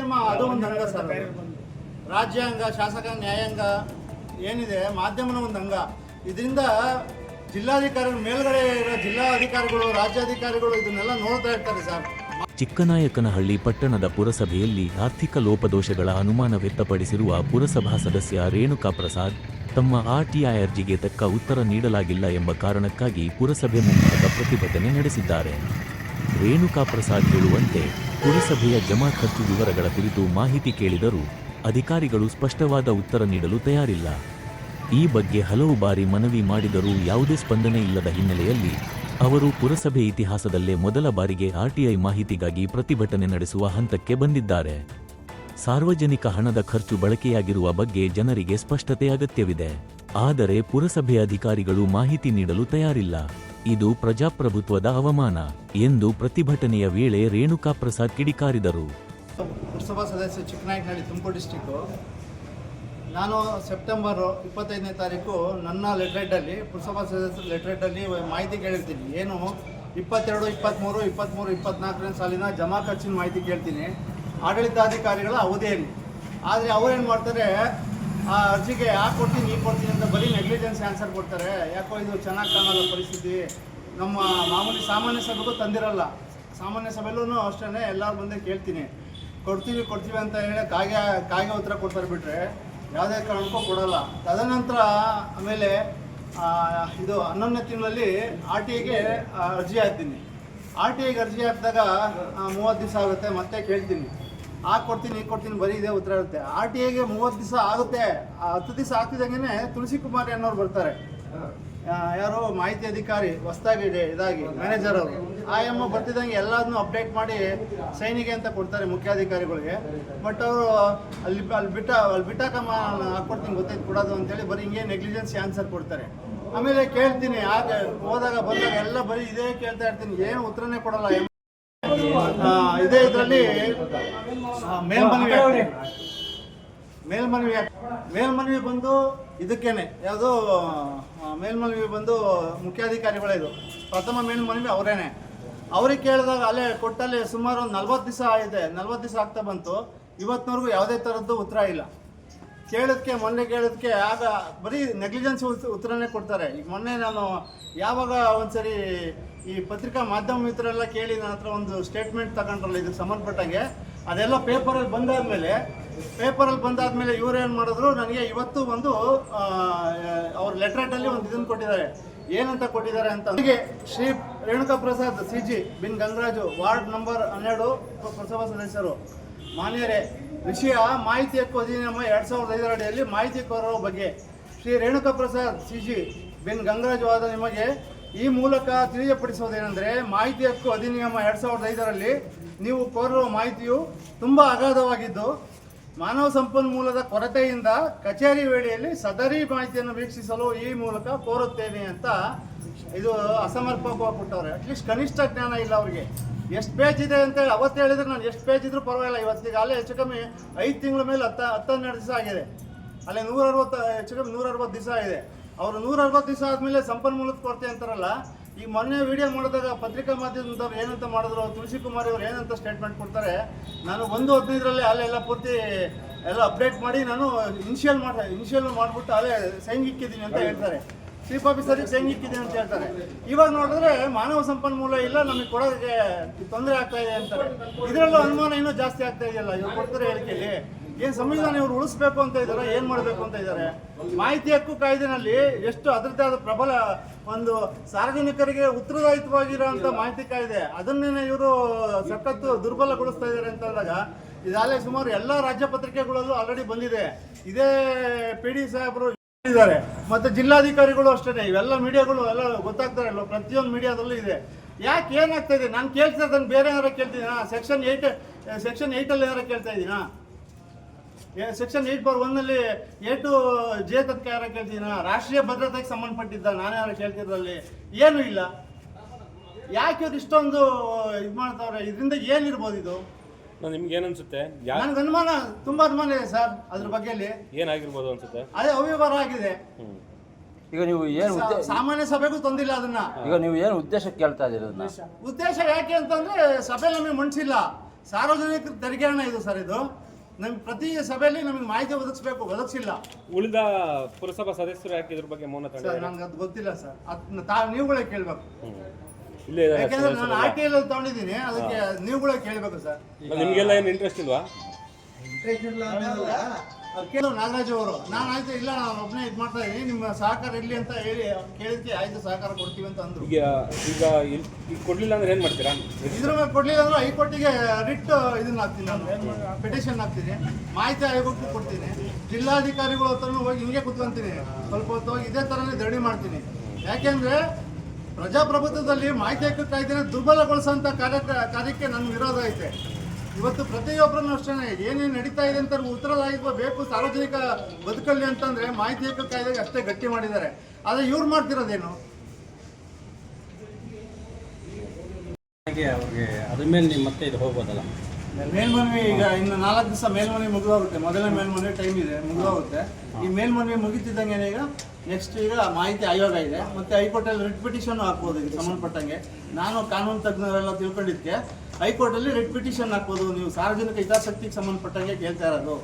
ಮಾಧ್ಯಮ ಅದು ಒಂದು ಅಂಗ ಸರ್ ರಾಜ್ಯಾಂಗ, ಶಾಸಕ, ನ್ಯಾಯಾಂಗ ಏನಿದೆ, ಮಾಧ್ಯಮನ ಒಂದು ಅಂಗ. ಇದರಿಂದ ಜಿಲ್ಲಾಧಿಕಾರಿಗಳು ಮೇಲ್ಗಡೆ ಇರೋ ಜಿಲ್ಲಾ ಅಧಿಕಾರಿಗಳು ರಾಜ್ಯಾಧಿಕಾರಿಗಳು ಇದನ್ನೆಲ್ಲ ನೋಡ್ತಾ ಇರ್ತಾರೆ ಸರ್. ಚಿಕ್ಕನಾಯಕನಹಳ್ಳಿ ಪಟ್ಟಣದ ಪುರಸಭೆಯಲ್ಲಿ ಆರ್ಥಿಕ ಲೋಪದೋಷಗಳ ಅನುಮಾನ ವ್ಯಕ್ತಪಡಿಸಿರುವ ಪುರಸಭಾ ಸದಸ್ಯ ರೇಣುಕಾ ಪ್ರಸಾದ್ ತಮ್ಮ ಆರ್ಟಿಐ ಅರ್ಜಿಗೆ ತಕ್ಕ ಉತ್ತರ ನೀಡಲಾಗಿಲ್ಲ ಎಂಬ ಕಾರಣಕ್ಕಾಗಿ ಪುರಸಭೆ ಮುಂಭಾಗ ಪ್ರತಿಭಟನೆ ನಡೆಸಿದ್ದಾರೆ. ರೇಣುಕಾ ಪ್ರಸಾದ್ ಹೇಳುವಂತೆ ಪುರಸಭೆಯ ಜಮಾ ಖರ್ಚು ವಿವರಗಳ ಕುರಿತು ಮಾಹಿತಿ ಕೇಳಿದರೂ ಅಧಿಕಾರಿಗಳು ಸ್ಪಷ್ಟವಾದ ಉತ್ತರ ನೀಡಲು ತಯಾರಿಲ್ಲ. ಈ ಬಗ್ಗೆ ಹಲವು ಬಾರಿ ಮನವಿ ಮಾಡಿದರೂ ಯಾವುದೇ ಸ್ಪಂದನೆ ಇಲ್ಲದ ಹಿನ್ನೆಲೆಯಲ್ಲಿ ಅವರು ಪುರಸಭೆ ಇತಿಹಾಸದಲ್ಲೇ ಮೊದಲ ಬಾರಿಗೆ ಆರ್ಟಿಐ ಮಾಹಿತಿಗಾಗಿ ಪ್ರತಿಭಟನೆ ನಡೆಸುವ ಹಂತಕ್ಕೆ ಬಂದಿದ್ದಾರೆ. ಸಾರ್ವಜನಿಕ ಹಣದ ಖರ್ಚು ಬಳಕೆಯಾಗಿರುವ ಬಗ್ಗೆ ಜನರಿಗೆ ಸ್ಪಷ್ಟತೆ ಅಗತ್ಯವಿದೆ. ಆದರೆ ಪುರಸಭೆ ಅಧಿಕಾರಿಗಳು ಮಾಹಿತಿ ನೀಡಲು ತಯಾರಿಲ್ಲ. ಇದು ಪ್ರಜಾಪ್ರಭುತ್ವದ ಅವಮಾನ ಎಂದು ಪ್ರತಿಭಟನೆಯ ವೇಳೆ ರೇಣುಕಾ ಪ್ರಸಾದ್ ಕಿಡಿಕಾರಿದರು. ಪುರಸಭಾ ಸದಸ್ಯ ಚಿಕ್ಕನಾಯಕನಹಳ್ಳಿ ತುಮಕೂರು ಡಿಸ್ಟಿಕ್ಕು ನಾನು ಸೆಪ್ಟೆಂಬರ್ ಇಪ್ಪತ್ತೈದನೇ ತಾರೀಕು ನನ್ನ ಲೆಟ್ರೇಟಲ್ಲಿ ಪುರಸಭಾ ಸದಸ್ಯರ ಲೆಟ್ರೇಟಲ್ಲಿ ಮಾಹಿತಿ ಕೇಳಿರ್ತೀನಿ. ಏನು? ಇಪ್ಪತ್ತೆರಡು ಇಪ್ಪತ್ತ್ಮೂರು ಇಪ್ಪತ್ತ್ಮೂರು ಇಪ್ಪತ್ನಾಲ್ಕನೇ ಸಾಲಿನ ಜಮಾ ಖರ್ಚಿನ ಮಾಹಿತಿ ಕೇಳ್ತೀನಿ. ಆಡಳಿತಾಧಿಕಾರಿಗಳ ಅವಧಿಯಲ್ಲಿ ಆದರೆ ಅವ್ರೇನು ಮಾಡ್ತಾರೆ? ಆ ಅರ್ಜಿಗೆ ಯಾಕೆ ಕೊಡ್ತೀನಿ ಈ ಕೊಡ್ತೀನಿ ಅಂತ ಬರೀ ನೆಗ್ಲಿಜೆನ್ಸ್ ಆನ್ಸರ್ ಕೊಡ್ತಾರೆ. ಯಾಕೋ ಇದು ಚೆನ್ನಾಗಿ ಕಾಣಲ್ಲ ಪರಿಸ್ಥಿತಿ. ನಮ್ಮ ಮಾಮೂಲಿ ಸಾಮಾನ್ಯ ಸಭೆಗೂ ತಂದಿರಲ್ಲ. ಸಾಮಾನ್ಯ ಸಭೆಯಲ್ಲೂ ಅಷ್ಟೇ ಎಲ್ಲರ ಮುಂದೆ ಕೇಳ್ತೀನಿ. ಕೊಡ್ತೀವಿ ಕೊಡ್ತೀವಿ ಅಂತ ಹೇಳಿ ಕಾಗೆ ಕಾಗೆ ಉತ್ತರ ಕೊಡ್ತಾರೆ ಬಿಟ್ಟರೆ ಯಾವುದೇ ಕಾರಣಕ್ಕೂ ಕೊಡಲ್ಲ. ತದನಂತರ ಆಮೇಲೆ ಇದು ಹನ್ನೊಂದನೇ ತಿಂಗಳಲ್ಲಿ ಆರ್ ಟಿ ಐಗೆ ಅರ್ಜಿ ಹಾಕ್ತೀನಿ. ಆರ್ ಟಿ ಐಗೆ ಅರ್ಜಿ ಹಾಕಿದಾಗ ಮೂವತ್ತು ದಿವಸ ಆಗುತ್ತೆ, ಮತ್ತೆ ಕೇಳ್ತೀನಿ. ಹಾಕಿ ಕೊಡ್ತೀನಿ ಈಗ ಕೊಡ್ತೀನಿ ಬರೀ ಇದೇ ಉತ್ತರ ಇರುತ್ತೆ. ಆರ್ ಟಿ ಐಗೆ ಮೂವತ್ತು ದಿವಸ ಆಗುತ್ತೆ. ಆ ಹತ್ತು ದಿವಸ ಆಗ್ತಿದ್ದಂಗೆ ತುಳಸಿ ಕುಮಾರಿ ಅನ್ನೋರು ಬರ್ತಾರೆ. ಆ, ಯಾರು ಮಾಹಿತಿ ಅಧಿಕಾರಿ ಹೊಸ್ದಾಗಿ ಇದೆ ಇದಾಗಿ ಮ್ಯಾನೇಜರ್ ಅವರು. ಆ ಎಮ್ಮ ಬರ್ತಿದ್ದಂಗೆ ಎಲ್ಲದನ್ನೂ ಅಪ್ಡೇಟ್ ಮಾಡಿ ಸೈನಿಗೆ ಅಂತ ಕೊಡ್ತಾರೆ ಮುಖ್ಯಾಧಿಕಾರಿಗಳಿಗೆ. ಬಟ್ ಅವರು ಅಲ್ಲಿ ಅಲ್ಲಿ ಬಿಟ್ಟ ಅಲ್ಲಿ ಬಿಟ್ಟಾಕಮ್ಮ ಹಾಕ್ಕೊಡ್ತೀನಿ ಗೊತ್ತೈತೆ ಕೊಡೋದು ಅಂತೇಳಿ ಬರೀ ಹಿಂಗೆ ನೆಗ್ಲಿಜೆನ್ಸಿ ಆನ್ಸರ್ ಕೊಡ್ತಾರೆ. ಆಮೇಲೆ ಕೇಳ್ತೀನಿ ಆಗ ಹೋದಾಗ ಬಂದಾಗ ಎಲ್ಲ ಬರೀ ಇದೇ ಕೇಳ್ತಾ ಇರ್ತೀನಿ ಏನು ಉತ್ತರನೇ ಕೊಡಲ್ಲ ಆ, ಇದೇ ಇದರಲ್ಲಿ ಮೇಲ್ಮನವಿ. ಮೇಲ್ಮನವಿ ಮೇಲ್ಮನವಿ ಬಂದು ಇದಕ್ಕೇನೆ. ಯಾವುದು ಮೇಲ್ಮನವಿ ಬಂದು ಮುಖ್ಯಾಧಿಕಾರಿಗಳೇ ಇದು ಪ್ರಥಮ ಮೇಲ್ಮನವಿ ಅವರೇನೆ. ಅವ್ರಿಗೆ ಕೇಳಿದಾಗ ಅಲ್ಲೇ ಕೊಟ್ಟಲ್ಲಿ ಸುಮಾರು ಒಂದು ನಲ್ವತ್ತು ದಿವಸ ಆಗಿದೆ ನಲ್ವತ್ತು ದಿವಸ ಆಗ್ತಾ ಬಂತು. ಇವತ್ತಿನವರೆಗೂ ಯಾವುದೇ ಥರದ್ದು ಉತ್ತರ ಇಲ್ಲ. ಕೇಳೋದಕ್ಕೆ ಮೊನ್ನೆ ಕೇಳೋದಕ್ಕೆ ಆಗ ಬರೀ ನೆಗ್ಲಿಜೆನ್ಸ್ ಉತ್ತರನೇ ಕೊಡ್ತಾರೆ. ಈಗ ಮೊನ್ನೆ ನಾನು ಯಾವಾಗ ಒಂದ್ಸರಿ ಈ ಪತ್ರಿಕಾ ಮಾಧ್ಯಮ ಮಿತ್ರರೆಲ್ಲ ಕೇಳಿ ನನ್ನ ಹತ್ರ ಒಂದು ಸ್ಟೇಟ್ಮೆಂಟ್ ತಗೊಂಡ್ರಲ್ಲ, ಇದಕ್ಕೆ ಸಂಬಂಧಪಟ್ಟಂಗೆ, ಅದೆಲ್ಲ ಪೇಪರಲ್ಲಿ ಬಂದಾದಮೇಲೆ ಪೇಪರಲ್ಲಿ ಬಂದಾದಮೇಲೆ ಇವ್ರು ಏನು ಮಾಡಿದ್ರು, ನನಗೆ ಇವತ್ತು ಒಂದು ಅವ್ರ ಲೆಟ್ರೇಟಲ್ಲಿ ಒಂದು ಇದನ್ನು ಕೊಟ್ಟಿದ್ದಾರೆ. ಏನಂತ ಕೊಟ್ಟಿದ್ದಾರೆ ಅಂತ, ನನಗೆ ಶ್ರೀ ರೇಣುಕಾ ಪ್ರಸಾದ್ ಸಿ ಜಿ ಬಿನ್ ಗಂಗರಾಜು ವಾರ್ಡ್ ನಂಬರ್ ಹನ್ನೆರಡು, ಪುರಸಭಾ ಸದಸ್ಯರು. ಮಾನ್ಯರೇ, ವಿಷಯ ಮಾಹಿತಿ ಹಕ್ಕು ಅಧಿನಿಯಮ ಎರಡ್ ಸಾವಿರದ ಐದರ ಅಡಿಯಲ್ಲಿ ಮಾಹಿತಿ ಕೋರರ ಬಗ್ಗೆ ಶ್ರೀ ರೇಣುಕಾ ಪ್ರಸಾದ್ ಸಿ ಜಿ ಬಿನ್ ಗಂಗರಾಜವಾದ ನಿಮಗೆ ಈ ಮೂಲಕ ತಿಳಿಯಪಡಿಸುವುದೇನೆಂದರೆ, ಮಾಹಿತಿ ಹಕ್ಕು ಅಧಿನಿಯಮ ಎರಡ್ ಸಾವಿರದ ಐದರಲ್ಲಿ ನೀವು ಕೋರಿರುವ ಮಾಹಿತಿಯು ತುಂಬ ಅಗಾಧವಾಗಿದ್ದು, ಮಾನವ ಸಂಪನ್ಮೂಲದ ಕೊರತೆಯಿಂದ ಕಚೇರಿ ವೇಳೆಯಲ್ಲಿ ಸದರಿ ಮಾಹಿತಿಯನ್ನು ವೀಕ್ಷಿಸಲು ಈ ಮೂಲಕ ಕೋರುತ್ತೇನೆ ಅಂತ ಇದು ಅಸಮರ್ಪಕವಾಗಿ ಕೊಟ್ಟವ್ರೆ ಅಟ್ಲೀಸ್ಟ್ ಕನಿಷ್ಠ ಜ್ಞಾನ ಇಲ್ಲ ಅವ್ರಿಗೆ. ಎಷ್ಟು ಪೇಜ್ ಇದೆ ಅಂತ ಹೇಳಿ ಅವತ್ತು ಹೇಳಿದ್ರೆ ನಾನು ಎಷ್ಟು ಪೇಜ್ ಇದ್ರೂ ಪರವಾಗಿಲ್ಲ. ಇವತ್ತಿಗೆ ಅಲ್ಲೇ ಹೆಚ್ಚು ಕಮ್ಮಿ ಐದು ತಿಂಗಳ ಮೇಲೆ ಹತ್ತ ಹನ್ನೆರಡು ದಿವಸ ಆಗಿದೆ. ಅಲ್ಲೇ ನೂರ ಅರವತ್ತು ಹೆಚ್ಚು ಕಮ್ಮಿ ನೂರ ಅರವತ್ತು ದಿವಸ ಆಗಿದೆ. ಅವರು ನೂರ ಅರವತ್ತು ದಿವಸ ಆದಮೇಲೆ ಸಂಪನ್ಮೂಲದ ಕೊರತೆ ಅಂತಾರಲ್ಲ ಈ ಮೊನ್ನೆ ವಿಡಿಯೋ ಮಾಡಿದಾಗ ಪತ್ರಿಕಾ ಮಾಧ್ಯಮದವ್ರು ಏನಂತ ಮಾಡಿದ್ರು ತುಳಸಿ ಕುಮಾರಿ ಅವರು ಏನಂತ ಸ್ಟೇಟ್ಮೆಂಟ್ ಕೊಡ್ತಾರೆ ನಾನು ಒಂದು ಹದಿನೈದರಲ್ಲಿ ಅಲ್ಲೆಲ್ಲ ಪೂರ್ತಿ ಎಲ್ಲ ಅಪ್ಡೇಟ್ ಮಾಡಿ ನಾನು ಇನಿಷಿಯಲ್ ಮಾಡಿ ಇನಿಷಿಯಲ್ ಮಾಡಿಬಿಟ್ಟು ಅಲ್ಲೇ ಸೈನ್ ಇಕ್ಕಿದ್ದೀನಿ ಅಂತ ಹೇಳ್ತಾರೆ. ಚೀಫ್ ಆಫೀಸರಿಗೆ ಇಕ್ಕಿದ್ದೀನಿ ಅಂತ ಹೇಳ್ತಾರೆ. ಇವಾಗ ನೋಡಿದ್ರೆ ಮಾನವ ಸಂಪನ್ಮೂಲ ಇಲ್ಲ, ನಮಗೆ ಕೊಡೋದಕ್ಕೆ ತೊಂದರೆ ಆಗ್ತಾ ಇದೆ ಅಂತಾರೆ. ಇದರಲ್ಲೂ ಅನುಮಾನ ಇನ್ನೂ ಜಾಸ್ತಿ ಆಗ್ತಾ ಇದೆಯಲ್ಲ, ಇವ್ರು ಕೊಡ್ತಾರೆ ಹೇಳಿಕೆಯಲ್ಲಿ. ಏನು ಸಂವಿಧಾನ ಇವರು ಉಳಿಸ್ಬೇಕು ಅಂತ ಇದ್ದಾರೆ ಏನು ಮಾಡಬೇಕು ಅಂತ ಇದ್ದಾರೆ ಮಾಹಿತಿ ಹಕ್ಕು ಕಾಯ್ದೆನಲ್ಲಿ ಎಷ್ಟು ಅದರದ್ದೇ ಆದ ಪ್ರಬಲ ಒಂದು ಸಾರ್ವಜನಿಕರಿಗೆ ಉತ್ತರದಾಯಿತವಾಗಿರುವಂಥ ಮಾಹಿತಿ ಕಾಯ್ದೆ ಅದನ್ನೇ ಇವರು ಸಖತ್ತು ದುರ್ಬಲಗೊಳಿಸ್ತಾ ಇದ್ದಾರೆ ಅಂತ ಅಂದಾಗ ಇದಾಗಲೇ ಸುಮಾರು ಎಲ್ಲ ರಾಜ್ಯ ಪತ್ರಿಕೆಗಳಲ್ಲೂ ಆಲ್ರೆಡಿ ಬಂದಿದೆ. ಇದೇ ಪಿ ಡಿ ಸಾಹೇಬರು ಇದ್ದಾರೆ. ಮತ್ತೆ ಜಿಲ್ಲಾಧಿಕಾರಿಗಳು ಅಷ್ಟೇ ಇವೆಲ್ಲ ಮೀಡಿಯಾಗಳು ಎಲ್ಲ ಗೊತ್ತಾಗ್ತಾರೆ ಅಲ್ವ? ಪ್ರತಿಯೊಂದು ಮೀಡಿಯಾದಲ್ಲೂ ಇದೆ. ಯಾಕೆ ಏನಾಗ್ತಾ ಇದೆ? ನಾನು ಕೇಳ್ತಾ ಇದ್ದೇನೆ ಬೇರೆ ಏನಾರ ಕೇಳ್ತಿದ್ದೀನಾ ಸೆಕ್ಷನ್ ಏಯ್ಟ್ ಸೆಕ್ಷನ್ ಏಯ್ಟಲ್ಲಿ ಏನಾರ ಕೇಳ್ತಾ ಇದ್ದೀನಾ ಸೆಕ್ಷನ್ ಏಯ್ಟ್ ಬಾರ್ ಒನ್ನಲ್ಲಿ ಏಟು ಜೆ ತತ್ಕ ಯಾರ ಕೇಳ್ತಿದ್ದೀನಾ ರಾಷ್ಟ್ರೀಯ ಭದ್ರತೆಗೆ ಸಂಬಂಧಪಟ್ಟಿದ್ದ ನಾನು ಯಾರು ಕೇಳ್ತಿದ್ರಲ್ಲಿ ಏನೂ ಇಲ್ಲ. ಯಾಕೆ ಇವ್ರು ಇಷ್ಟೊಂದು ಇದು ಮಾಡ್ತಾವ್ರೆ? ಇದರಿಂದ ಏನಿರ್ಬೋದು ಇದು? ನಾನು ನಿಮ್ಗೆ ಏನ್ ಅನ್ಸುತ್ತೆ? ಯಾ ನನಗೆ ಅನುಮಾನ ತುಂಬಾ ಅನುಮಾನ ಇದೆ ಸರ್ ಅದ್ರ ಬಗ್ಗೆಯಲ್ಲಿ ಏನಾಗಿರ್ಬೋದು ಅನ್ಸುತ್ತೆ? ಅದೇ ಅವ್ಯವಹಾರ ಆಗಿದೆ. ಈಗ ನೀವು ಏನು ಉದ್ದೇ ಸಾಮಾನ್ಯ ಸಭೆಗೂ ತೊಂದಿಲ್ಲ ಅದನ್ನ. ಈಗ ನೀವು ಏನು ಉದ್ದೇಶ ಕೇಳ್ತಾ ಇದ್ದೀರ ಅದನ್ನ? ಉದ್ದೇಶ ಯಾಕೆ ಅಂತಂದ್ರೆ ಸಭೆ ನಮಗೆ ಮನ್ಸಿಲ್ಲ. ಸಾರ್ವಜನಿಕ ತೆರಿಗೆ ಹಣ ಇದು ಸರ್ ಇದು. ನಮ್ಗೆ ಪ್ರತಿ ಸಭೆಯಲ್ಲಿ ನಮಗೆ ಮಾಹಿತಿ ಒದಗಿಸ್ಬೇಕು ಒದಗಿಸಿಲ್ಲ. ಉಳಿದ ಪುರಸಭಾ ಸದಸ್ಯರು ಯಾಕೆ ಇದ್ರ ಬಗ್ಗೆ ಮೌನ ಸರ್ ತಗೊಂಡಿದ್ದಾರೆ ನನ್ಗೆ ಅದು ಗೊತ್ತಿಲ್ಲ ಸರ್. ಅದನ್ನ ತಾ ನೀವುಗಳೇ ಕೇಳಬೇಕು. ಇಲ್ಲೇ ಯಾಕೆಂದ್ರೆ ನಾನು. ಆರ್ ಟಿ ಎಲ್ ತಗೊಂಡಿದ್ದೀನಿ ಅದಕ್ಕೆ ನೀವುಗಳೇ ಕೇಳಬೇಕು ಸರ್. ನಿಮಗೆಲ್ಲ ಏನು ಇಂಟ್ರೆಸ್ಟ್ ಇಲ್ವಾ? ಕೇಳು ನಾಗರಾಜ್ ಅವರು. ನಾನು ಆಯ್ತು ಇಲ್ಲ ನಾನು ಒಬ್ಬನೇ ಇದು ಮಾಡ್ತಾ ಇದ್ದೀನಿ ನಿಮ್ಮ ಸಹಕಾರ ಇರಲಿ ಅಂತ ಹೇಳಿ ಕೇಳಿದ್ಕೆ ಆಯ್ತು ಸಹಕಾರ ಕೊಡ್ತೀವಿ ಅಂತ ಅಂದ್ರು. ಈಗ ಈಗ ಈಗ ಕೊಡ್ಲಿಲ್ಲ ಅಂದ್ರೆ ಏನು ಮಾಡ್ತೀರಾ? ಇದ್ರ ಮೇಲೆ ಕೊಡಲಿಲ್ಲ ಅಂದ್ರೆ ಹೈಕೋರ್ಟಿಗೆ ರಿಟ್ ಇದನ್ನ ಹಾಕ್ತೀನಿ ನಾನು. ಪಿಟಿಷನ್ ಹಾಕ್ತೀನಿ. ಮಾಹಿತಿ ಆಯೋಗಕ್ಕೂ ಕೊಡ್ತೀನಿ. ಜಿಲ್ಲಾಧಿಕಾರಿಗಳ ಹತ್ರನೂ ಹೋಗಿ ಹಿಂಗೆ ಕುತ್ಕೊಂತೀನಿ. ಸ್ವಲ್ಪ ಹೊತ್ತು ಹೋಗಿ ಇದೇ ಥರನೇ ಧರಣಿ ಮಾಡ್ತೀನಿ. ಯಾಕೆಂದ್ರೆ ಪ್ರಜಾಪ್ರಭುತ್ವದಲ್ಲಿ ಮಾಹಿತಿ ಹಕ್ಕು ಕಾಯ್ದೆನ ದುರ್ಬಲಗೊಳಿಸುವಂತ ಕಾರ್ಯ ಕಾರ್ಯಕ್ಕೆ ನನ್ನ ವಿರೋಧ ಐತೆ. ಇವತ್ತು ಪ್ರತಿಯೊಬ್ಬರನ್ನು ಅಷ್ಟೇ ಏನೇನು ನಡೀತಾ ಇದೆ ಅಂತ ಉತ್ತರದಾಯಿತ್ವ ಬೇಕು ಸಾರ್ವಜನಿಕ ಬದುಕಲ್ಲಿ ಅಂತಂದ್ರೆ ಮಾಹಿತಿ ಹಕ್ಕು ಕಾಯ್ದೆ ಅಷ್ಟೇ ಗಟ್ಟಿ ಮಾಡಿದ್ದಾರೆ. ಆದರೆ ಇವ್ರು ಮಾಡ್ತಿರೋದೇನು? ಹಾಗೆ ಅವ್ರಿಗೆ ಅದ್ರ ಮೇಲೆ ನೀವು ಮತ್ತೆ ಇದು ಹೋಗ್ಬೋದಲ್ಲ? ಮೇಲ್ಮನವಿ ಈಗ ಇನ್ನು ನಾಲ್ಕು ದಿವಸ ಮೇಲ್ಮನವಿ ಮುಗಿದೋಗುತ್ತೆ. ಮೊದಲನೇ ಮೇಲ್ಮನವಿ ಟೈಮ್ ಇದೆ ಮುಗಿದೋಗುತ್ತೆ. ಈ ಮೇಲ್ಮನವಿ ಮುಗಿತಿದ್ದಂಗೆ ಈಗ ನೆಕ್ಸ್ಟ್ ಈಗ ಮಾಹಿತಿ ಆಯೋಗ ಇದೆ. ಮತ್ತೆ ಹೈಕೋರ್ಟಲ್ಲಿ ರಿಟ್ ಪಿಟಿಷನ್ ಹಾಕ್ಬೋದು ಇದಕ್ಕೆ ಸಂಬಂಧಪಟ್ಟಂಗೆ. ನಾನು ಕಾನೂನು ತಜ್ಞರೆಲ್ಲ ತಿಳ್ಕೊಂಡಿದ್ದೆ ಹೈಕೋರ್ಟಲ್ಲಿ ರಿಟ್ ಪಿಟಿಷನ್ ಹಾಕ್ಬೋದು. ನೀವು ಸಾರ್ವಜನಿಕ ಹಿತಾಸಕ್ತಿಗೆ ಸಂಬಂಧಪಟ್ಟಂಗೆ ಕೇಳ್ತಾ ಇರೋದು.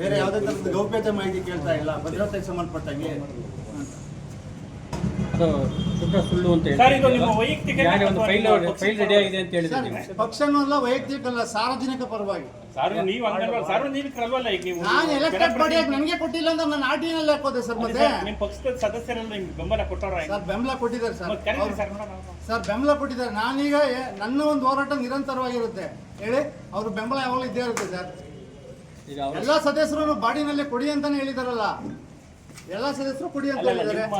ಬೇರೆ ಯಾವುದೇ ಥರದ ಗೌಪ್ಯತೆ ಮಾಹಿತಿ ಕೇಳ್ತಾ ಇಲ್ಲ. ಭದ್ರತೆಗೆ ಸಂಬಂಧಪಟ್ಟಂಗೆ. ಸುಳ್ಳು ಅಂತ ಸರ್, ಇದು ನಿಮ್ಮ ವೈಯಕ್ತಿಕ ಈಗಾಗಲೇ ಒಂದು ಅಥವಾ ಫೈಲ್ ರೆಡಿ ಆಗಿದೆ ಅಂತ ಹೇಳಿದ್ರೆ ನೀವು ಪಕ್ಷನೂ ಅಲ್ಲ ವೈಯಕ್ತಿಕ ಅಲ್ಲ ಸಾರ್ವಜನಿಕ ಪರವಾಗಿ. ಸಾರ್ವ ನೀವು ಹಂಗಲ್ವಲ್ಲ ಸಾರ್ವಜನಿಕರಲ್ವಲ್ಲ ಈಗ ನೀವು ನಾನು ಎಲೆಕ್ಟೆಡ್ ಬಾಡಿಯಾಗಿ ನನಗೆ ಕೊಟ್ಟಿಲ್ಲ ಅಂದ್ರೆ ನಾನು ಆರ್ ಟಿ ಹಾಕೋದೆ ಸರ್ ಮತ್ತೆ? ನಿಮ್ಮ ಪಕ್ಷದ ಸದಸ್ಯರೆಲ್ಲ ನಿಮ್ಗೆ ಬೆಂಬಲ ಸರ್ ಬೆಂಬಲ ಕೊಟ್ಟಿದ್ದಾರೆ ಸರ್. ಸರ್. ಬೆಂಬಲ ಕೊಟ್ಟಿದ್ದಾರೆ. ನಾನೀಗ ನನ್ನ ಒಂದು ಹೋರಾಟ ನಿರಂತರವಾಗಿರುತ್ತೆ. ಹೇಳಿ ಅವ್ರ ಬೆಂಬಲ ಯಾವಾಗಲೂ ಇದ್ದೇ ಇರುತ್ತೆ ಸರ್. ಎಲ್ಲಾ ಸದಸ್ಯರು ಬಾಡಿನಲ್ಲಿ ಕೊಡಿ ಅಂತಾನೆ ಹೇಳಿದಾರಲ್ಲ. ಎಲ್ಲ ಸದಸ್ಯರು ಕೊಡಿ ಅಂತ ಹೇಳಿದ್ದಾರೆ. ನಿಮ್ಮ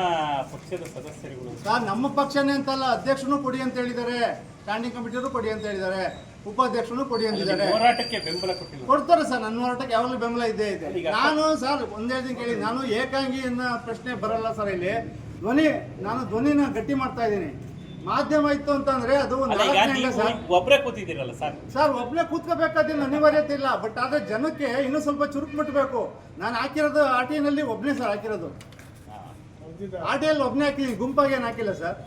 ಪಕ್ಷದ ಸದಸ್ಯರುಗಳು. ಸರ್ ನಮ್ಮ ಪಕ್ಷನೇ ಅಂತಲ್ಲ ಅಧ್ಯಕ್ಷನು ಕೊಡಿ ಅಂತ ಹೇಳಿದ್ದಾರೆ. ಸ್ಟ್ಯಾಂಡಿಂಗ್ ಕಮಿಟಿಯವರು ಕೊಡಿ ಅಂತ ಹೇಳಿದ್ದಾರೆ. ಉಪಾಧ್ಯಕ್ಷನು ಕೊಡಿ ಅಂತಿದ್ದಾರೆ. ಹೋರಾಟಕ್ಕೆ ಬೆಂಬಲ ಕೊಟ್ಟಿಲ್ಲ. ಕೊಡ್ತಾರೆ ಸರ್ ನನ್ನ ಹೋರಾಟಕ್ಕೆ ಯಾವಾಗಲೂ ಬೆಂಬಲ ಇದ್ದೇ ಇದೆ. ನಾನು ಸರ್ ಒಂದೇ ದಿನ ಕೇಳಿ ನಾನು ಏಕಾಂಗಿ ಅನ್ನೋ ಪ್ರಶ್ನೆ ಬರಲ್ಲ ಸರ್ ಇಲ್ಲಿ. ಧ್ವನಿ ನಾನು ಧ್ವನಿನ ಗಟ್ಟಿ ಮಾಡ್ತಾ ಇದ್ದೀನಿ. ಮಾಧ್ಯಮ ಇತ್ತು ಅಂತಂದ್ರೆ ಅದು ಒಬ್ಬರೇ ಕೂತಿದ್ದೀರಲ್ಲ ಸರ್? ಸರ್ ಒಬ್ಬನೇ ಕೂತ್ಕೋಬೇಕಾದ ಅನಿವಾರ್ಯತೆ ಇಲ್ಲ ಬಟ್ ಆದ್ರೆ ಜನಕ್ಕೆ ಇನ್ನೂ ಸ್ವಲ್ಪ ಚುರುಕು ಮುಟ್ಟಬೇಕು ನಾನು ಹಾಕಿರೋದು ಆಟಿನಲ್ಲಿ ಒಬ್ಬನೇ ಸರ್ ಹಾಕಿರೋದು. ಆಟಿಯಲ್ಲಿ ಒಬ್ಬನೇ ಹಾಕಿದ್ದೀನಿ. ಗುಂಪಾಗಿ ಏನು ಹಾಕಿಲ್ಲ ಸರ್.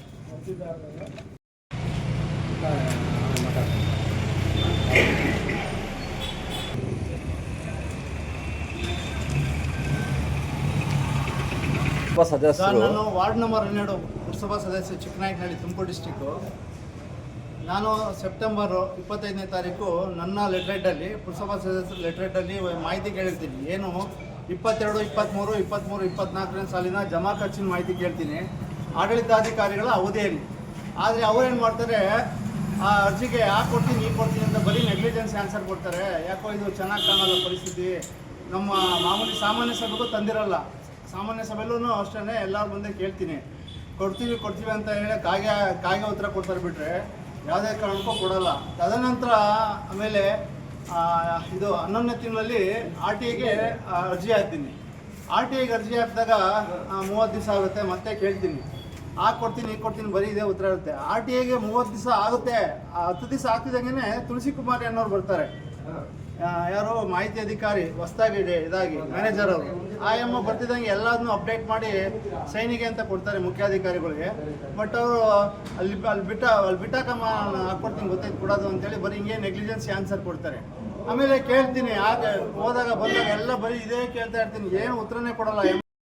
ಸರ್ ನಾನು ವಾರ್ಡ್ ನಂಬರ್ ಹನ್ನೆರಡು ಪುರಸಭಾ ಸದಸ್ಯ ಚಿಕ್ಕನಾಯಕನಹಳ್ಳಿ ತುಮಕೂರು ಡಿಸ್ಟಿಕ್ಕು. ನಾನು ಸೆಪ್ಟೆಂಬರ್ ಇಪ್ಪತ್ತೈದನೇ ತಾರೀಕು ನನ್ನ ಲೆಟ್ರೇಟಲ್ಲಿ ಪುರಸಭಾ ಸದಸ್ಯರ ಲೆಟ್ರೇಟಲ್ಲಿ ಮಾಹಿತಿ ಕೇಳಿರ್ತೀನಿ. ಏನು? ಇಪ್ಪತ್ತೆರಡು, ಇಪ್ಪತ್ತ್ಮೂರು ಇಪ್ಪತ್ತ್ಮೂರು, ಇಪ್ಪತ್ತ್ನಾಲ್ಕನೇ ಸಾಲಿನ ಜಮಾ ಖರ್ಚಿನ ಮಾಹಿತಿ ಕೇಳ್ತೀನಿ. ಆಡಳಿತಾಧಿಕಾರಿಗಳ ಅವಧಿಯಲ್ಲಿ. ಆದರೆ ಅವ್ರೇನು ಮಾಡ್ತಾರೆ? ಆ ಅರ್ಜಿಗೆ ಯಾಕೆ ಕೊಡ್ತೀನಿ ಈ ಕೊಡ್ತೀನಿ ಅಂತ ಬರೀ ನೆಗ್ಲಿಜೆನ್ಸ್ ಆನ್ಸರ್ ಕೊಡ್ತಾರೆ. ಯಾಕೋ ಇದು ಚೆನ್ನಾಗಿ ಕಾಣಲ್ಲ ಪರಿಸ್ಥಿತಿ. ನಮ್ಮ ಮಾಮೂಲಿ ಸಾಮಾನ್ಯ ಸಭೆಗೂ ತಂದಿರಲ್ಲ. ಸಾಮಾನ್ಯ ಸಭೆಯಲ್ಲೂ ಅಷ್ಟೇ ಎಲ್ಲರ ಮುಂದೆ ಕೇಳ್ತೀನಿ. ಕೊಡ್ತೀವಿ ಕೊಡ್ತೀವಿ ಅಂತ ಹೇಳಿ ಕಾಗೆ ಕಾಗೆ ಉತ್ತರ ಕೊಡ್ತಾರೆ ಬಿಟ್ಟರೆ ಯಾವುದೇ ಕಾರಣಕ್ಕೂ ಕೊಡಲ್ಲ. ತದನಂತರ ಆಮೇಲೆ ಇದು ಹನ್ನೊಂದನೇ ತಿಂಗಳಲ್ಲಿ ಆರ್ ಟಿ ಐಗೆ ಅರ್ಜಿ ಹಾಕ್ತೀನಿ. ಆರ್ ಟಿ ಐಗೆ ಅರ್ಜಿ ಹಾಕಿದಾಗ ಮೂವತ್ತು ದಿವಸ ಆಗುತ್ತೆ, ಮತ್ತೆ ಕೇಳ್ತೀನಿ. ಆ, ಕೊಡ್ತೀನಿ, ಈ, ಕೊಡ್ತೀನಿ, ಬರೀ ಇದೇ ಉತ್ತರ ಇರುತ್ತೆ. ಆರ್ ಟಿ ಐಗೆ ಮೂವತ್ತು ದಿವಸ ಆಗುತ್ತೆ. ಹತ್ತು ದಿವಸ ಆಗ್ತಿದ್ದಂಗೆ ತುಳಸಿ ಕುಮಾರಿ ಅನ್ನೋರು ಬರ್ತಾರೆ. ಯಾರು ಮಾಹಿತಿ ಅಧಿಕಾರಿ ಹೊಸ್ದಾಗಿ ಇದಾಗಿ ಮ್ಯಾನೇಜರ್ ಅವರು. ಆ ಎಮ್ಮ ಬರ್ತಿದ್ದಂಗೆ ಎಲ್ಲದನ್ನೂ ಅಪ್ಡೇಟ್ ಮಾಡಿ ಸೈನಿಗೆ ಅಂತ ಕೊಡ್ತಾರೆ ಮುಖ್ಯಾಧಿಕಾರಿಗಳಿಗೆ. ಬಟ್ ಅವರು ಅಲ್ಲಿ ಅಲ್ಲಿ ಬಿಟ್ಟ, ಅಲ್ಲಿ ಬಿಟ್ಟಾಕಮ್ಮ ಹಾಕ್ಕೊಡ್ತೀನಿ ಗೊತ್ತೈತೆ ಕೊಡೋದು ಅಂತೇಳಿ ಬರೀ ಹಿಂಗೆ ನೆಗ್ಲಿಜೆನ್ಸಿ ಆನ್ಸರ್ ಕೊಡ್ತಾರೆ. ಆಮೇಲೆ ಕೇಳ್ತೀನಿ, ಆಗ ಹೋದಾಗ ಬಂದಾಗ ಎಲ್ಲ ಬರೀ ಇದೇ ಕೇಳ್ತಾ ಇರ್ತೀನಿ, ಏನು ಉತ್ತರನೇ ಕೊಡಲ್ಲ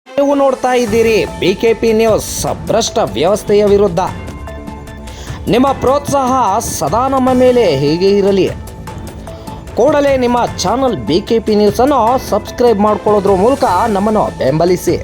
ನೀವು ನೋಡ್ತಾ ಇದ್ದೀರಿ ಬಿ ಕೆ ಪಿ ನ್ಯೂಸ್ ಭ್ರಷ್ಟ ವ್ಯವಸ್ಥೆಯ ವಿರುದ್ಧ. ನಿಮ್ಮ ಪ್ರೋತ್ಸಾಹ ಸದಾ ನಮ್ಮ ಮೇಲೆ ಹೀಗೆ ಇರಲಿ. ಕೂಡಲೇ ನಿಮ್ಮ ಚಾನಲ್ ಬಿ ಕೆ ಪಿ ನ್ಯೂಸನ್ನು ಸಬ್ಸ್ಕ್ರೈಬ್ ಮಾಡ್ಕೊಳ್ಳೋದ್ರ ಮೂಲಕ ನಮ್ಮನ್ನು ಬೆಂಬಲಿಸಿ.